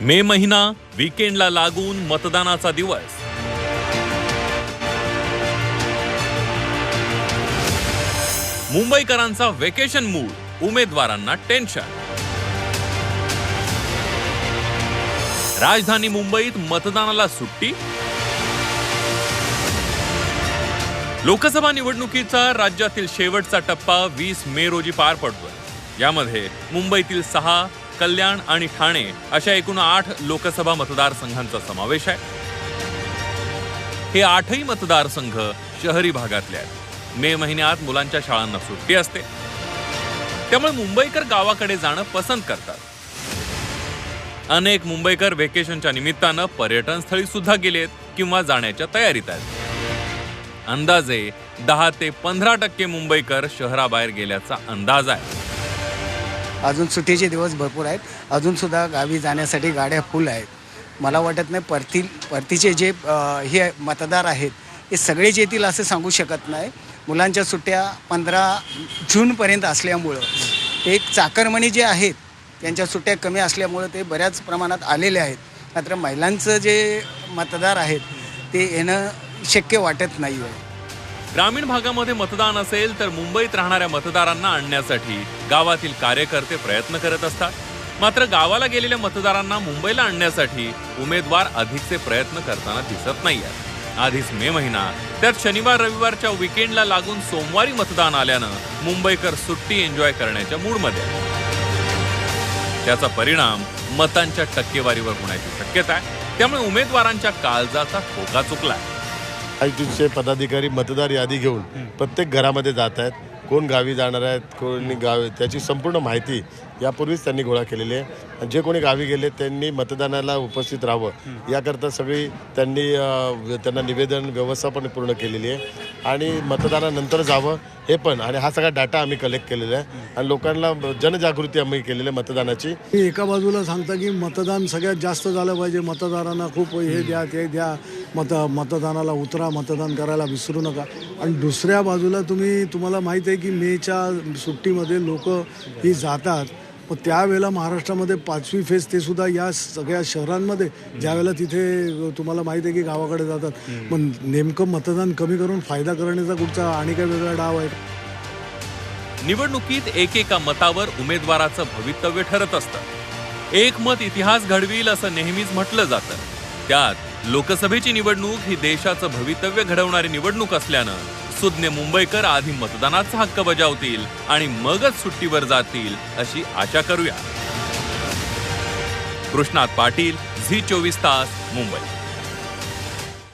मे महिना विकेंडला लागून मतदानाचा दिवस. मुंबईकरांचा वेकेशन मूड उमेदवारांना टेन्शन राजधानी मुंबईत मतदानाला सुट्टी? लोकसभा निवडणुकीचा राज्यातील शेवटचा टप्पा वीस मे रोजी पार पडतोय. यामध्ये मुंबईतील सहा कल्याण आणि ठाणे अशा एकूण आठ लोकसभा मतदारसंघांचा समावेश आहे. हे आठही मतदारसंघ शहरी भागातले आहेत. मे महिन्यात मुलांच्या शाळांना सुट्टी असते. त्यामुळे मुंबईकर गावाकडे जाणं पसंत करतात. अनेक मुंबईकर व्हेकेशनच्या निमित्तानं पर्यटन स्थळी सुद्धा गेलेत किंवा जाण्याच्या तयारीत आहेत. अंदाजे दहा ते पंधरा टक्के मुंबईकर शहराबाहेर गेल्याचा अंदाज आहे. अजून सुट्टीचे दिवस भरपूर आहेत. अजूनसुद्धा गावी जाण्यासाठी गाड्या फुल आहेत. मला वाटत नाही परती परतीचे जे हे मतदार आहेत हे सगळेच येतील असं सांगू शकत नाही. मुलांच्या सुट्ट्या पंधरा जूनपर्यंत असल्यामुळं एक चाकरमणी जे आहेत त्यांच्या सुट्ट्या कमी असल्यामुळं ते बऱ्याच प्रमाणात आलेले आहेत. मात्र महिलांचं जे मतदार आहेत ते येणं शक्य वाटत नाही आहे ग्रामीण भागामध्ये मतदान असेल तर मुंबईत राहणाऱ्या मतदारांना आणण्यासाठी गावातील कार्यकर्ते प्रयत्न करत असतात. मात्र गावाला गेलेल्या मतदारांना मुंबईला आणण्यासाठी उमेदवार अधिकचे प्रयत्न करताना दिसत नाही आधीच मे महिना त्यात शनिवार रविवारच्या विकेंडला लागून सोमवारी मतदान आल्यानं मुंबईकर सुट्टी एन्जॉय करण्याच्या मूडमध्ये त्याचा परिणाम मतांच्या टक्केवारीवर होण्याची शक्यता आहे. त्यामुळे उमेदवारांच्या काळजाचा खोका चुकलाय. आयटीचे पदाधिकारी मतदार यादी घेऊन प्रत्येक घरामध्ये जात आहेत. कोण गावी जाणार आहेत कोणी गावी त्याची संपूर्ण माहिती यापूर्वीच त्यांनी गोळा केलेली आहे. जे कोणी गावी गेले त्यांनी मतदानाला उपस्थित राहावं. याकरता सगळी त्यांनी त्यांना निवेदन व्यवस्था पण पूर्ण केलेली आहे. आणि मतदानानंतर जावं हे पण. आणि हा सगळा डाटा आम्ही कलेक्ट केलेला आहे. आणि लोकांना जनजागृती आम्ही केलेली आहे मतदानाची. मी एका बाजूला सांगता की मतदान सगळ्यात जास्त झालं पाहिजे. मतदारांना खूप हे द्या ते द्या. मत मतदानाला उतरा मतदान करायला विसरू नका. आणि दुसऱ्या बाजूला तुम्ही तुम्हाला माहीत आहे की मेच्या सुट्टीमध्ये लोक ही जातात. मग त्यावेळेला महाराष्ट्रामध्ये पाचवी फेज ते सुद्धा या सगळ्या शहरांमध्ये ज्यावेळेला तिथे तुम्हाला माहीत आहे की गावाकडे जातात मग नेमकं मतदान कमी करून फायदा करण्याचा कुठचा आणि काय वेगळा डाव आहे? निवडणुकीत एकेका मतावर उमेदवाराचं भवितव्य ठरत असतं. एक मत इतिहास घडविल असं नेहमीच म्हटलं जातं. त्यात लोकसभेची निवडणूक ही देशाचं भवितव्य घडवणारी निवडणूक असल्यानं सुज्ञ मुंबईकर आधी मतदानाचा हक्क बजावतील आणि मगच सुट्टीवर जातील अशी आशा करूया. कृष्णात पाटील झी चोवीस तास मुंबई.